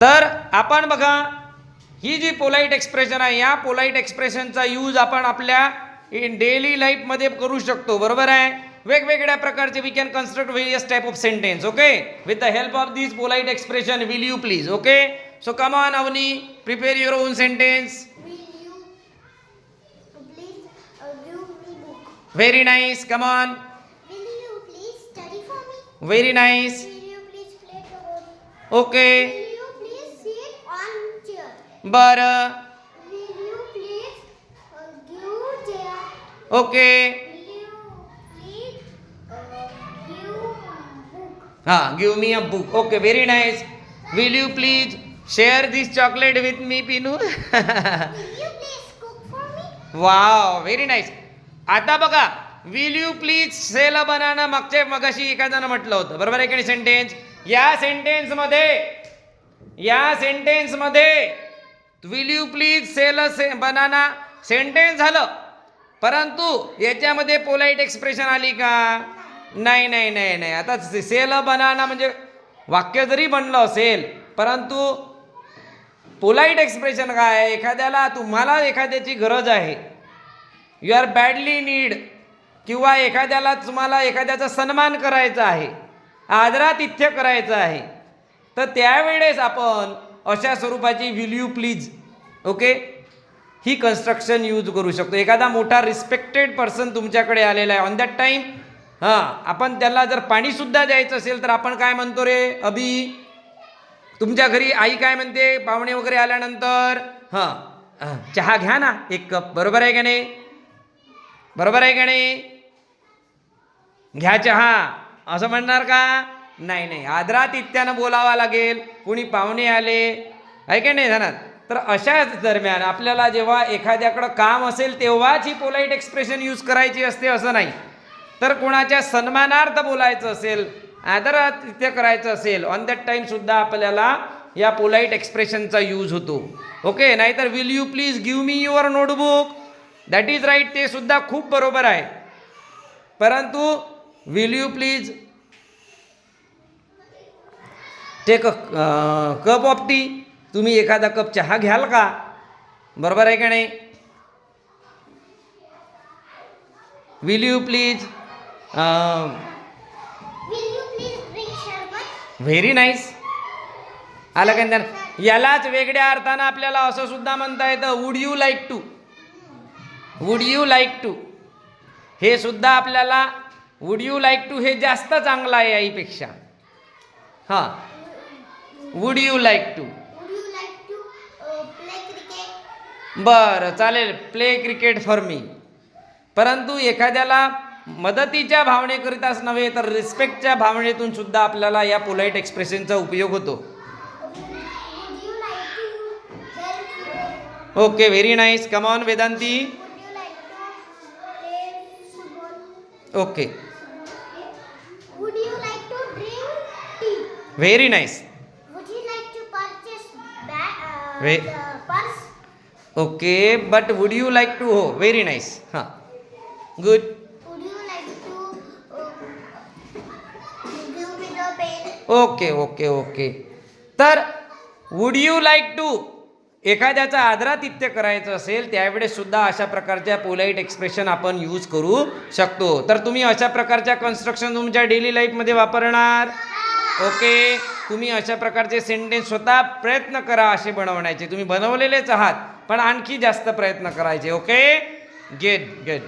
तर आपण बघा ही जी पोलाईट एक्सप्रेशन आहे या पोलाईट एक्सप्रेशनचा यूज आपण आपल्या इन डेली लाईफमध्ये करू शकतो बरोबर आहे? वेगवेगळ्या प्रकारचे we can construct various type of sentence okay with the help of this polite expression will you please okay so come on Avani prepare your own sentence very nice come on very nice okay बरं. Okay. हां give me a book okay very nice will you please share this chocolate with me Pinu wow very nice आता बघा will you please sell a banana मागच्या मगाशी एखाद्यानं म्हटलं होतं. बरोबर आहे की सेंटेन्स या सेंटेन्समध्ये या सेंटेन्समध्ये will you please sell a say banana sentence झालं. परंतु याच्यामध्ये पोलाईट एक्सप्रेशन आली का? नाही नाही नाही नाही. आता सेल अ बनाना म्हणजे वाक्य जरी बनलं असेल परंतु पोलाईट एक्सप्रेशन काय? एखाद्याला तुम्हाला एखाद्याची गरज आहे. यू आर बॅडली नीड किंवा एखाद्याला तुम्हाला एखाद्याचा सन्मान करायचा आहे. आदरातिथ्य करायचं आहे. तर त्यावेळेस आपण अशा स्वरूपाची विल यू प्लीज ओके ही कन्स्ट्रक्शन यूज करू शकतो. एखादा मोठा रिस्पेक्टेड पर्सन तुमच्याकडे आलेला आहे. ऑन दॅट टाईम हां आपण त्याला जर पाणीसुद्धा द्यायचं असेल तर आपण काय म्हणतो रे अभि? तुमच्या घरी आई काय म्हणते? पाहुणे वगैरे आल्यानंतर हां चहा घ्या ना एक कप. बरोबर आहे का नाही? बरोबर आहे का नाही? घ्या चहा. असं म्हणणार का? नाही नाही. आदरातिथ्यानं बोलावा लागेल. कुणी पाहुणे आले? आहे का नाही जाणार तर अशाच दरम्यान आपल्याला जेव्हा एखाद्याकडं काम असेल तेव्हाच ही पोलाईट एक्सप्रेशन यूज करायची असते असं नाही. तर कोणाच्या सन्मानार्थ बोलायचं असेल आदरातिथ्य करायचं असेल ऑन दॅट टाईमसुद्धा आपल्याला या पोलाईट एक्सप्रेशनचा यूज होतो. ओके? नाहीतर will you please give me your notebook that is right ते सुद्धा खूप बरोबर आहे. परंतु will you please take a cup of tea तुम्ही एखादा कप चहा घ्याल का? बरोबर आहे का नाही? Will you please? Very nice आलं का ज्ञान यालाच वेगळ्या अर्थानं आपल्याला असं सुद्धा म्हणता येतं would you like to would you like to हे सुद्धा आपल्याला वुड यू लाईक टू हे जास्त चांगलं आहे आईपेक्षा. हां. Would you like to Would you like to play cricket? बरं चालेल प्ले क्रिकेट फॉर मी परंतु एखाद्याला मदतीच्या भावनेकरिताच नव्हे तर रिस्पेक्टच्या भावनेतून सुद्धा आपल्याला या पोलाईट एक्सप्रेशनचा उपयोग होतो? Okay very nice come on Vedanti? Okay? Very nice purse? Okay but would you like to हो व्हेरी नाईस हां गुड? ओके ओके ओके तर वुड यू लाईक टू एखाद्याचा आदरातिथ्य करायचं असेल त्यावेळेस सुद्धा अशा प्रकारच्या पोलाईट एक्सप्रेशन आपण यूज करू शकतो. तर तुम्ही अशा प्रकारच्या कन्स्ट्रक्शन तुमच्या डेली लाईफमध्ये वापरणार? ओके तुम्ही अशा प्रकारचे सेंटेन्स स्वतः प्रयत्न करा असे बनवण्याचे. तुम्ही बनवलेलेच आहात पण आणखी जास्त प्रयत्न करायचे ओके? Gate gate